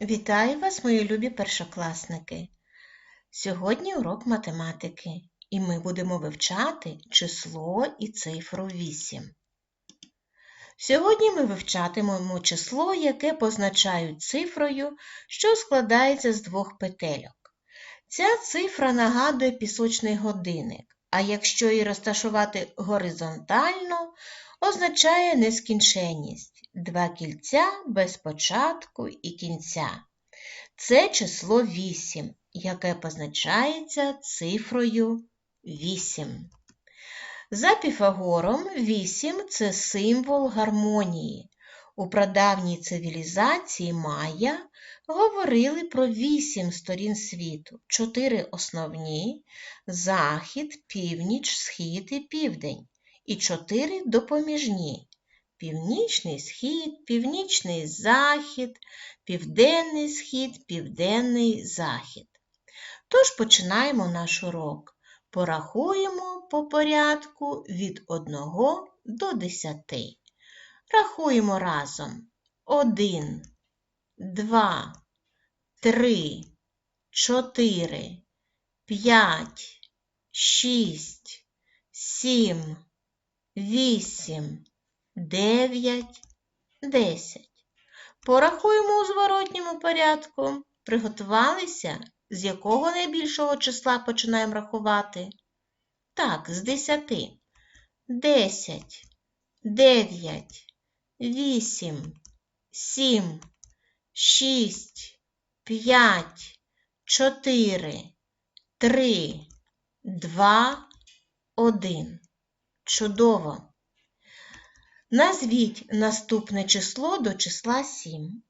Вітаю вас, мої любі першокласники! Сьогодні урок математики, і ми будемо вивчати число і цифру 8. Сьогодні ми вивчатимемо число, яке позначають цифрою, що складається з двох петельок. Ця цифра нагадує пісочний годинник, а якщо її розташувати горизонтально, означає нескінченність два кільця без початку і кінця. Це число 8, яке позначається цифрою 8. За Піфагором 8 це символ гармонії. У прадавній цивілізації Майя говорили про вісім сторін світу, чотири основні захід, північ, схід і південь, і чотири допоміжні північний схід, північний захід, південний схід, південний захід. Тож починаємо наш урок. Порахуємо по порядку від 1 до 10. Рахуємо разом. 1, 2, 3, 4, 5, 6, 7, 8, 9, 10. Порахуємо у зворотньому порядку. Приготувалися, з якого найбільшого числа починаємо рахувати? Так, з 10. 10, 9, 8, 7, 6, 5, 4, 3, 2, 1. Чудово! Назвіть наступне число до числа 7.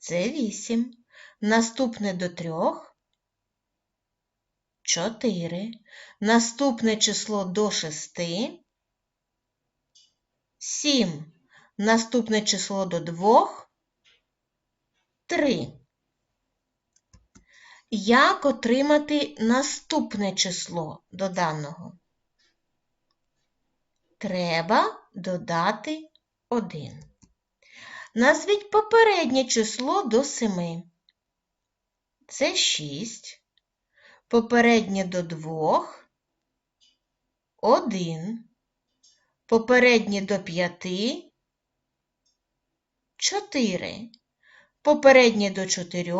Це 8. Наступне до 3 – 4. Наступне число до 6 – 7. Наступне число до 2 – 3. Як отримати наступне число до даного? Треба додати 1. Назвіть попереднє число до 7. Це 6. Попереднє до 2 – 1. Попереднє до 5 – 4. Попереднє до 4 –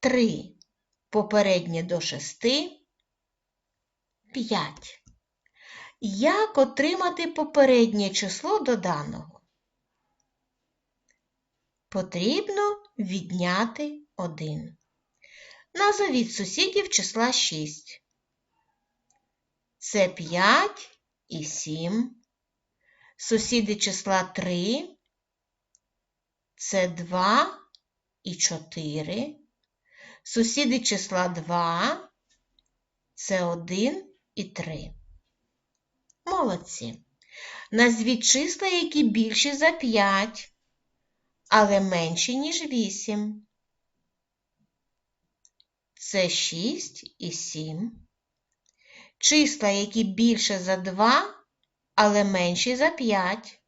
3. Попереднє до 6 – 5. Як отримати попереднє число до даного? Потрібно відняти 1. Назовіть сусідів числа 6. Це 5 і 7. Сусіди числа 3. Це 2 і 4. Сусіди числа 2. Це 1 і 3. Молодці. Назвіть числа, які більші за 5, але менші, ніж 8. Це 6 і 7. Числа, які більше за 2, але менші за 5.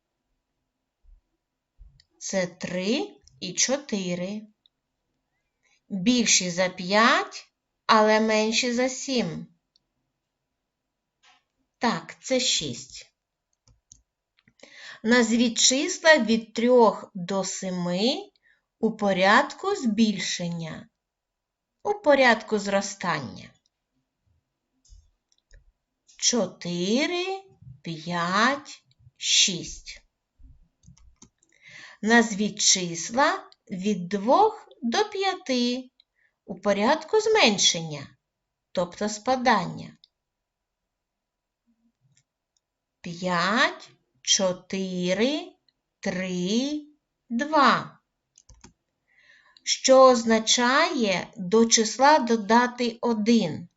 Це 3 і 4. Більші за 5, але менші за 7. Так, це 6. Назвіть числа від 3 до 7 у порядку збільшення, у порядку зростання. 4, 5, 6. Назвіть числа від 2 до 5 у порядку зменшення, тобто спадання. 5, 4, 3, 2. Що означає до числа додати 1?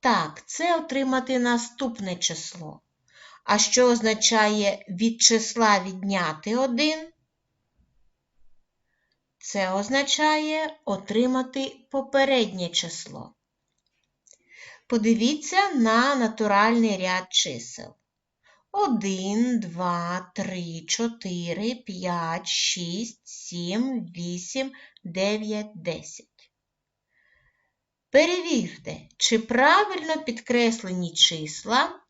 Так, це отримати наступне число. А що означає від числа відняти 1? Це означає отримати попереднє число. Подивіться на натуральний ряд чисел. 1, 2, 3, 4, 5, 6, 7, 8, 9, 10. Перевірте, чи правильно підкреслені числа,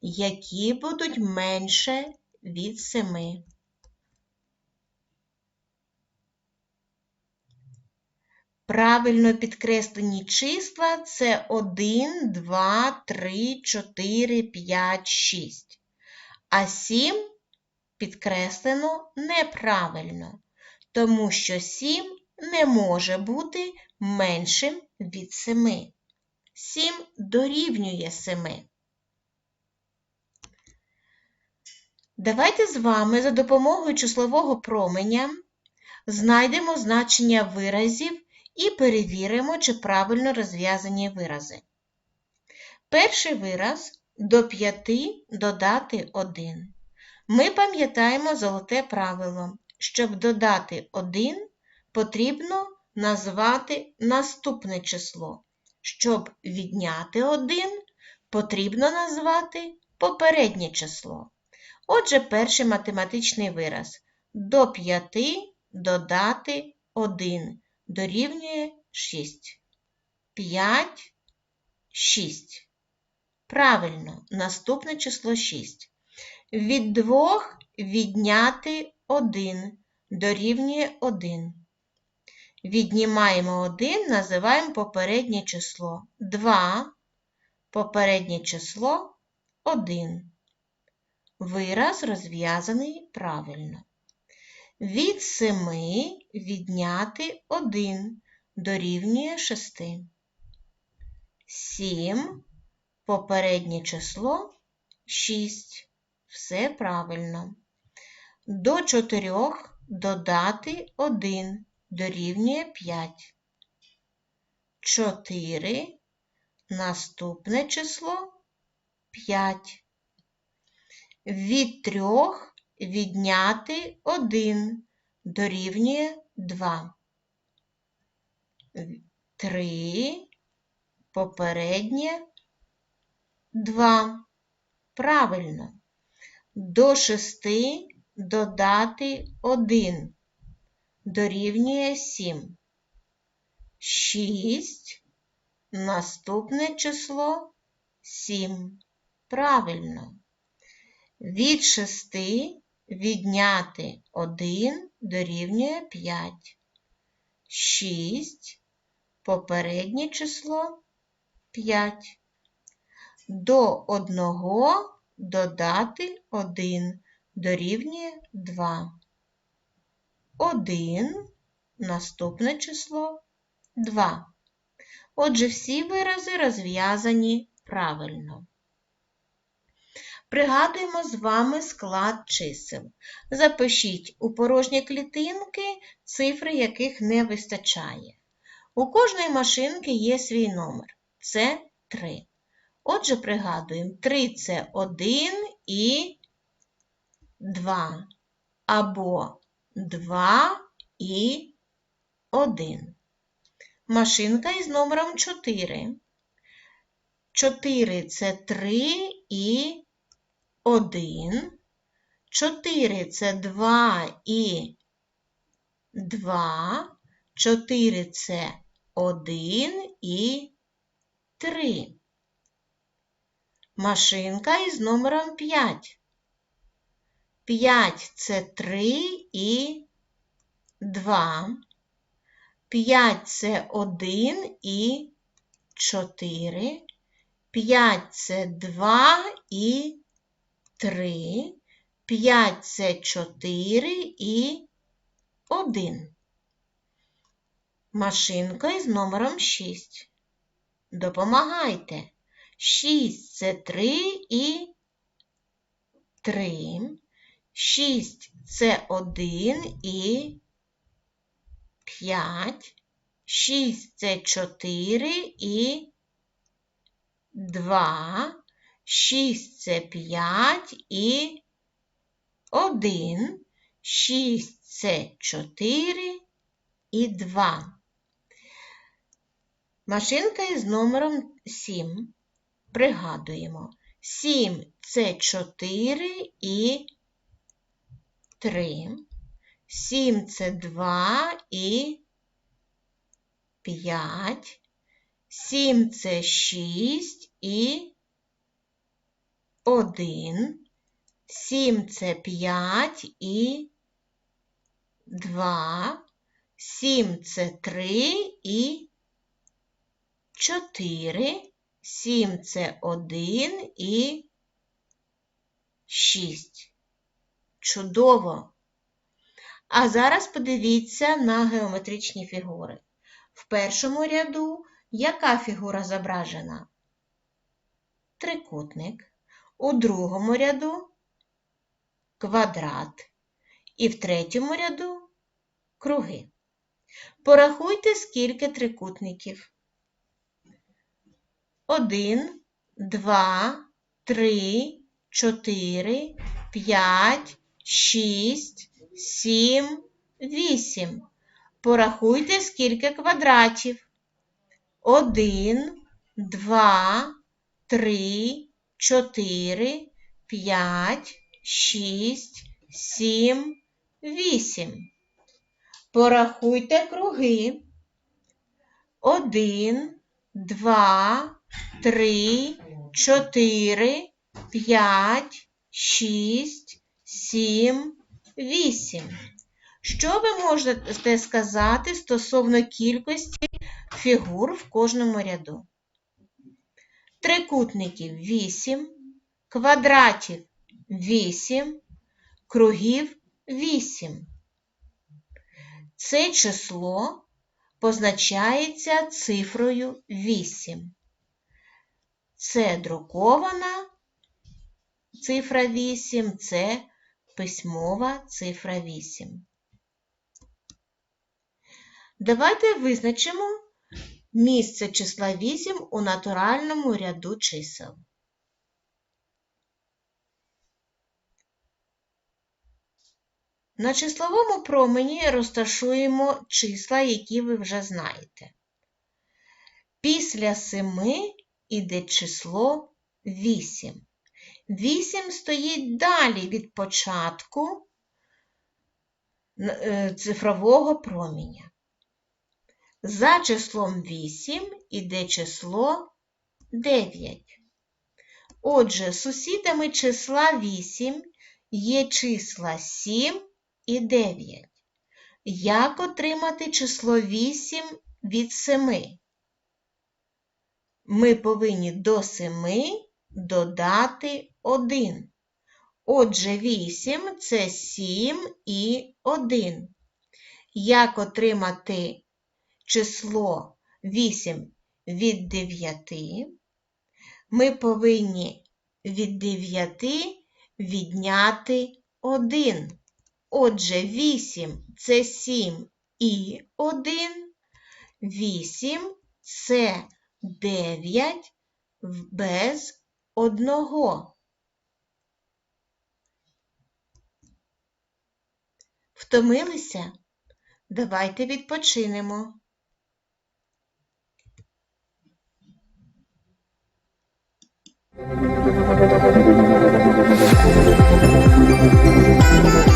які будуть менше від 7. Правильно підкреслені числа це 1, 2, 3, 4, 5, 6. А 7 підкреслено неправильно, тому що 7 не може бути меншим від 7. 7 дорівнює 7. Давайте з вами за допомогою числового променя знайдемо значення виразів і перевіримо, чи правильно розв'язані вирази. Перший вираз до 5 додати 1. Ми пам'ятаємо золоте правило. Щоб додати 1, потрібно назвати наступне число. Щоб відняти 1, потрібно назвати попереднє число. Отже, перший математичний вираз до 5 додати 1 дорівнює 6. 5, 6. Правильно, наступне число 6. Від 2 відняти 1 дорівнює 1. Віднімаємо 1, називаємо попереднє число 2, попереднє число 1. Вираз розв'язаний правильно. Від 7 відняти 1 дорівнює 6. 7, попереднє число 6. Все правильно. До 4 додати 1 дорівнює 5. 4. Наступне число 5. Від 3 відняти 1 дорівнює 2. 3. Попереднє 2. Правильно. До 6 додати 1 дорівнює 7. 6. Наступне число 7. Правильно. Від 6 відняти 1 дорівнює 5. 6. Попереднє число 5. До 1 додати 1 дорівнює 2. 1. Наступне число 2. Отже, всі вирази розв'язані правильно. Пригадуємо з вами склад чисел. Запишіть у порожні клітинки цифри, яких не вистачає. У кожної машинки є свій номер. Це 3. Отже, пригадуємо, 3 це 1 і 2. Або 2 і 1. Машинка із номером 4. 4 це 3 і 1. 4 це 2 і 2. 4 це 1 і 3. Машинка із номером 5. 5 це 3 і 2. 5 це 1 і 4. 5 це 2 і 3. 5 це 4 і 1. Машинка із номером 6. Допомагайте. 6 це 3 і 3. 6 це 1 і 5. 6 це 4 і 2. 6 це 5 і 1. 6 це 4 і 2. Машинка із номером 7. Пригадуємо. 7 це 4 і 3. 7 це 2 і 5. 7 це 6 і 1. 7 це 5 і 2. 7 це 3 і 4. 7 це 1 і 6. Чудово! А зараз подивіться на геометричні фігури. В першому ряду яка фігура зображена? Трикутник. У другому ряду квадрат. І в третьому ряду круги. Порахуйте, скільки трикутників. Один, два, три, чотири, п'ять, шість, сім, вісім. Порахуйте, скільки квадратів. Один, два, три, чотири, п'ять, шість, сім, вісім. Порахуйте круги. Один, два, три, чотири, п'ять, шість, сім, вісім. Що ви можете сказати стосовно кількості фігур в кожному ряду? Трикутників 8, квадратів 8, кругів 8. Це число позначається цифрою 8. Це друкована цифра 8, це письмова цифра 8. Давайте визначимо місце числа 8 у натуральному ряду чисел. На числовому промені розташуємо числа, які ви вже знаєте. Після 7 іде число 8. 8 стоїть далі від початку е, цифрового проміння. За числом 8 іде число 9. Отже, сусідами числа 8 є числа 7 і 9. Як отримати число 8 від 7? Ми повинні до 7 додати 1. Отже, 8 це 7 і 1. Як отримати число 8 від 9? Ми повинні від 9 відняти 1. Отже, 8 це 7 і 1, 8 це 9 без одного. Втомилися? Давайте відпочинемо. Thank you.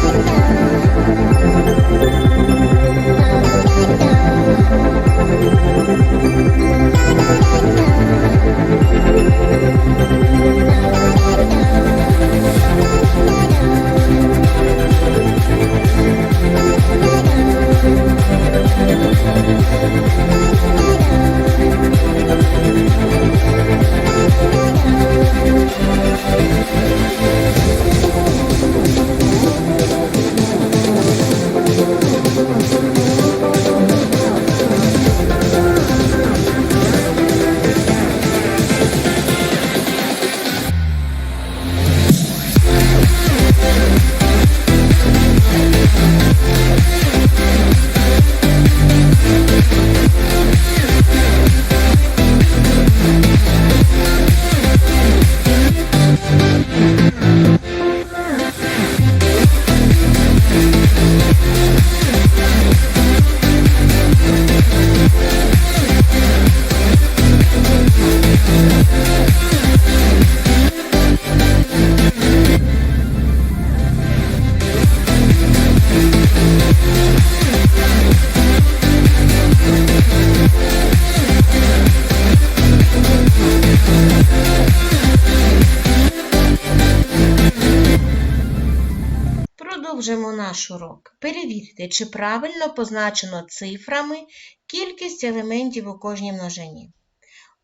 Продовжимо наш урок. Перевірте, чи правильно позначено цифрами кількість елементів у кожній множині.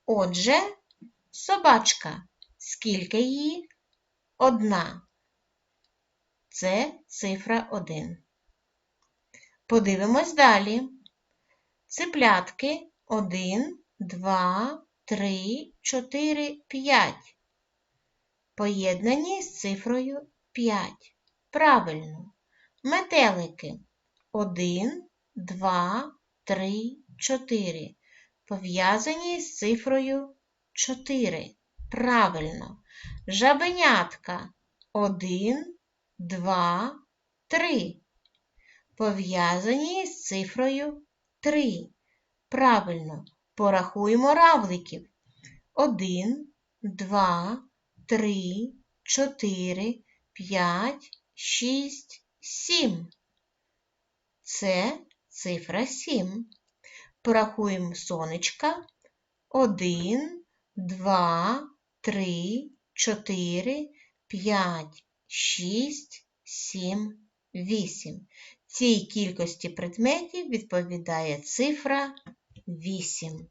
Отже, собачка. Скільки її? Одна. Це цифра 1. Подивимось далі. Циплятки 1, 2, 3, 4, 5. Поєднані з цифрою 5. Правильно. Метелики 1, 2, 3, 4. Пов'язані з цифрою 4. Правильно. Жабенятка 1, 2, 3. Пов'язані з цифрою 3. Правильно. Порахуємо равликів. 1, 2, 3, 4, 5, 6, 7. Це цифра 7. Порахуємо сонечка. 1, 2, 3, 4, 5, 6, 7, 8. Цій кількості предметів відповідає цифра 8.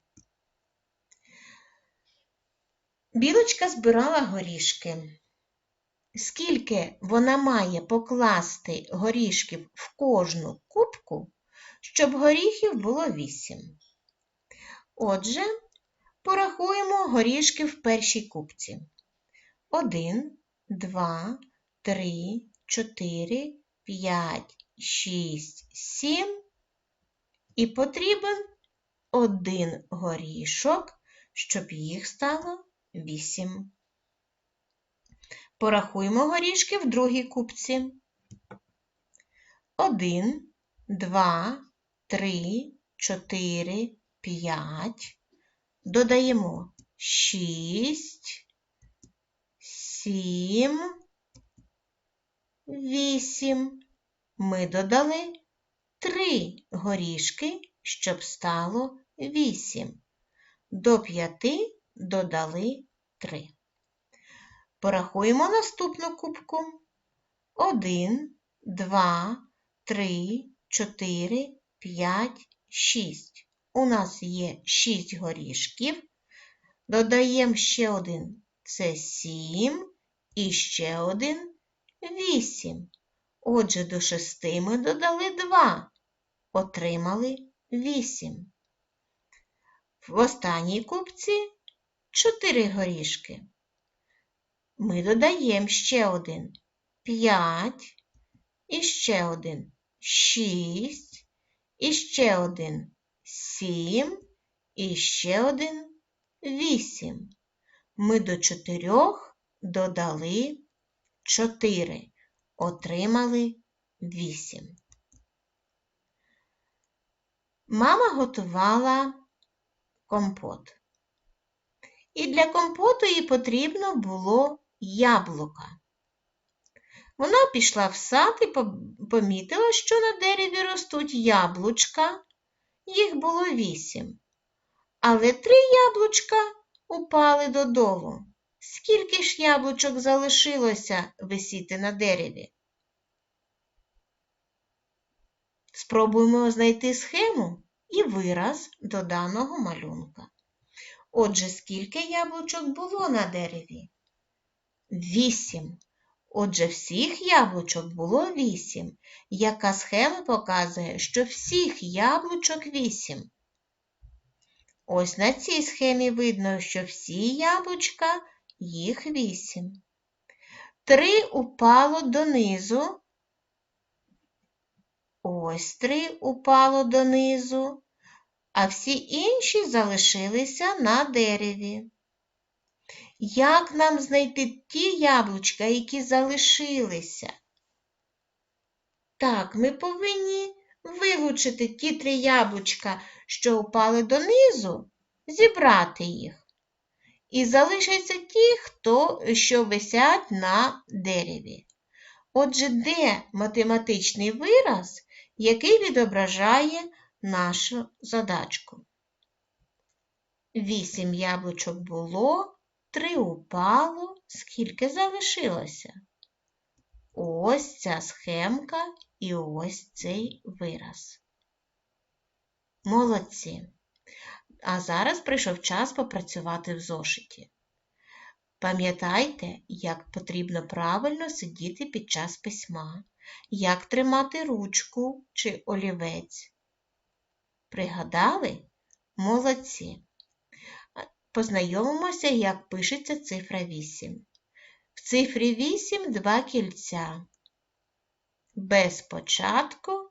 Білочка збирала горішки. Скільки вона має покласти горішків в кожну кубку, щоб горіхів було 8? Отже, порахуємо горішки в першій кубці. 1, 2, 3, 4, 5, 6, 7 і потрібен один горішок, щоб їх стало 8. Порахуємо горішки в другій кубці. 1, 2, 3, 4, 5. Додаємо 6, 7, 8. Ми додали 3 горішки, щоб стало 8. До 5 додали 3. Порахуємо наступну кубку. 1, 2, 3, 4, 5, 6. У нас є 6 горішків. Додаємо ще один. Це 7 і ще один 8. Отже, до 6 ми додали 2. Отримали 8. В останній кубці 4 горішки. Ми додаємо ще один. 5, і ще один. 6, і ще один. 7, і ще один. 8. Ми до 4 додали 4, отримали 8. Мама готувала компот. І для компоту їй потрібно було яблука. Вона пішла в сад і помітила, що на дереві ростуть яблучка. Їх було вісім. Але три яблучка упали додолу. Скільки ж яблучок залишилося висіти на дереві? Спробуємо знайти схему і вираз до даного малюнка. Отже, скільки яблучок було на дереві? Вісім. Отже, всіх яблучок було вісім. Яка схема показує, що всіх яблучок вісім? Ось на цій схемі видно, що всі яблучка їх вісім. Три упало донизу. Ось три упало донизу, а всі інші залишилися на дереві. Як нам знайти ті яблучка, які залишилися? Так, ми повинні вилучити ті три яблучка, що упали донизу, зібрати їх. І залишаться ті, хто, що висять на дереві. Отже, де математичний вираз, який відображає нашу задачку? Вісім яблучок було, три упало, скільки залишилося? ось ця схемка і ось цей вираз. Молодці. А зараз прийшов час попрацювати в зошиті. Пам'ятайте, як потрібно правильно сидіти під час письма, як тримати ручку чи олівець. Пригадали? Молодці. Познайомимося, як пишеться цифра 8. В цифрі 8 два кільця. Без початку,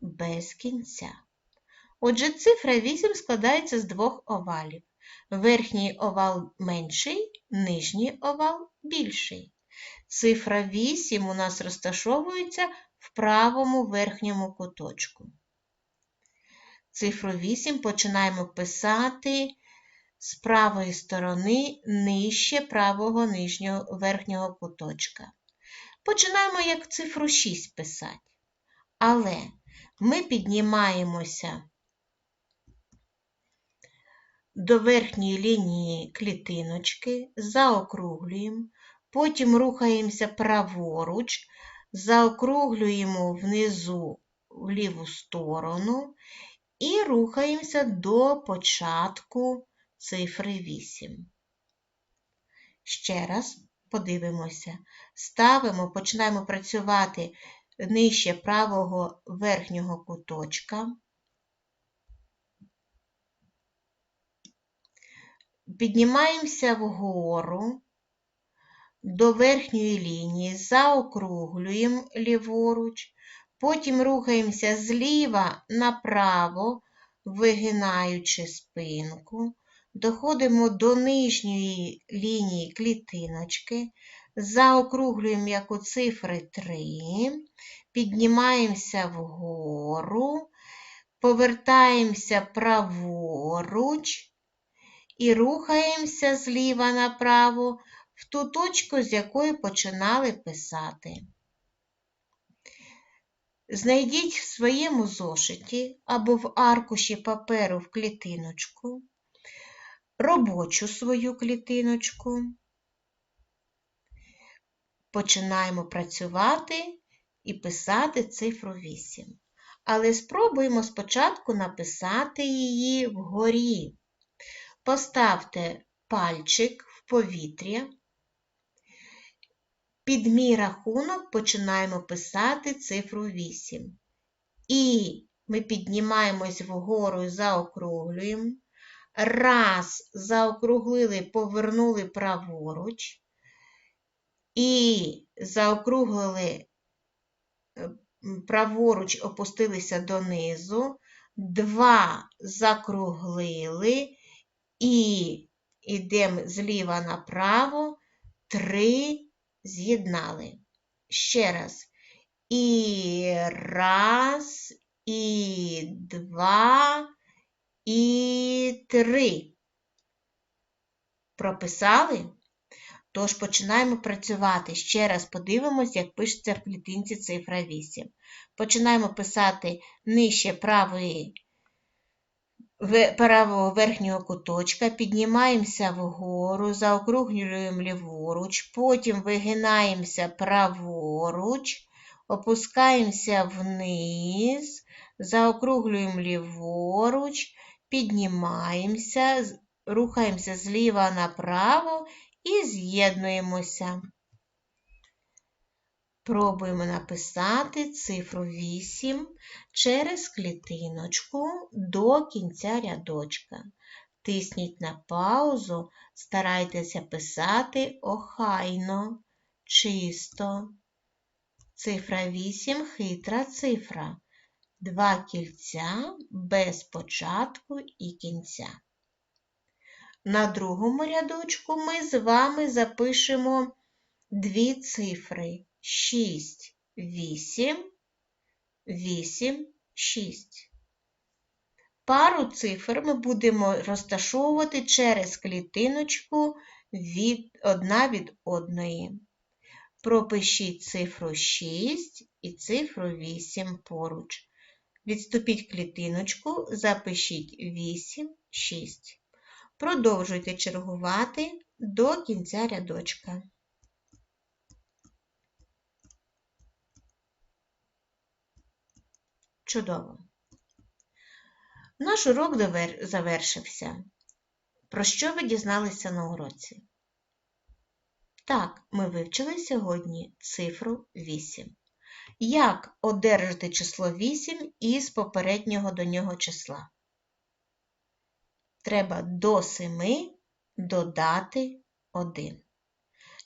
без кінця. Отже, цифра 8 складається з двох овалів. Верхній овал менший, нижній овал більший. Цифра 8 у нас розташовується в правому верхньому куточку. Цифру 8 починаємо писати з правої сторони нижче правого нижнього верхнього куточка. Починаємо як цифру 6 писати. Але ми піднімаємося до верхньої лінії клітиночки, заокруглюємо, потім рухаємося праворуч, заокруглюємо внизу в ліву сторону і рухаємося до початку цифри 8. Ще раз подивимося. Ставимо, починаємо працювати нижче правого верхнього куточка. Піднімаємося вгору до верхньої лінії, заокруглюємо ліворуч, потім рухаємося зліва направо, вигинаючи спинку, доходимо до нижньої лінії клітиночки, заокруглюємо як у цифри 3, піднімаємося вгору, повертаємося праворуч і рухаємося зліва направо в ту точку, з якої починали писати. Знайдіть в своєму зошиті або в аркуші паперу в клітиночку, робочу свою клітиночку. Починаємо працювати і писати цифру 8. Але спробуємо спочатку написати її вгорі. Поставте пальчик в повітря. Під мій рахунок починаємо писати цифру 8. І ми піднімаємось вгору і заокруглюємо. Раз, заокруглили, повернули праворуч. І заокруглили е, праворуч, опустилися донизу. Два закруглили. І йдемо зліва направо, три з'єднали. Ще раз. І раз, і два, і три. Прописали? Тож починаємо працювати. Ще раз подивимось, як пишеться в клітинці цифра 8. Починаємо писати нижче правої правого верхнього куточка, піднімаємося вгору, заокруглюємо ліворуч, потім вигинаємося праворуч, опускаємося вниз, заокруглюємо ліворуч, піднімаємося, рухаємося зліва направо і з'єднуємося. Пробуємо написати цифру 8 через клітиночку до кінця рядочка. Тисніть на паузу, старайтеся писати охайно, чисто. Цифра 8 хитра цифра. Два кільця без початку і кінця. На другому рядочку ми з вами запишемо дві цифри. 6, 8, 8, 6. Пару цифр ми будемо розташовувати через клітиночку від, одна від одної. Пропишіть цифру 6 і цифру 8 поруч. Відступіть клітиночку, запишіть 8, 6. Продовжуйте чергувати до кінця рядочка. Чудово. Наш урок завершився. Про що ви дізналися на уроці? Так, ми вивчили сьогодні цифру 8. Як одержати число 8 із попереднього до нього числа? Треба до 7 додати 1.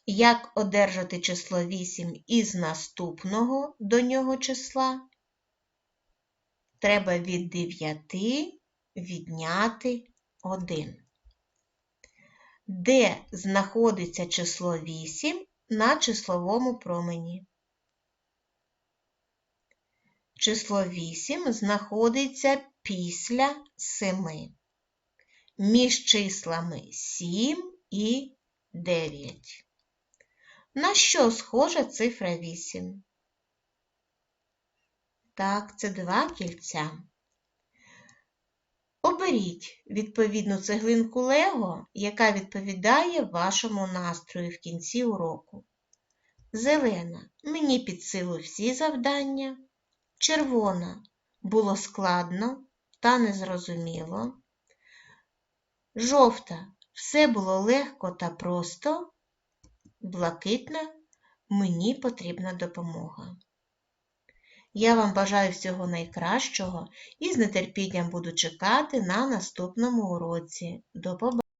Як одержати число 8 із наступного до нього числа? Треба від 9 відняти 1. Де знаходиться число 8 на числовому промені? Число 8 знаходиться після 7. Між числами 7 і 9. На що схожа цифра 8? Так, це два кільця. Оберіть відповідну цеглинку Лего, яка відповідає вашому настрою в кінці уроку. Зелена мені під силу всі завдання. Червона було складно та незрозуміло. Жовта все було легко та просто. Блакитна мені потрібна допомога. Я вам бажаю всього найкращого і з нетерпінням буду чекати на наступному уроці. До побачення!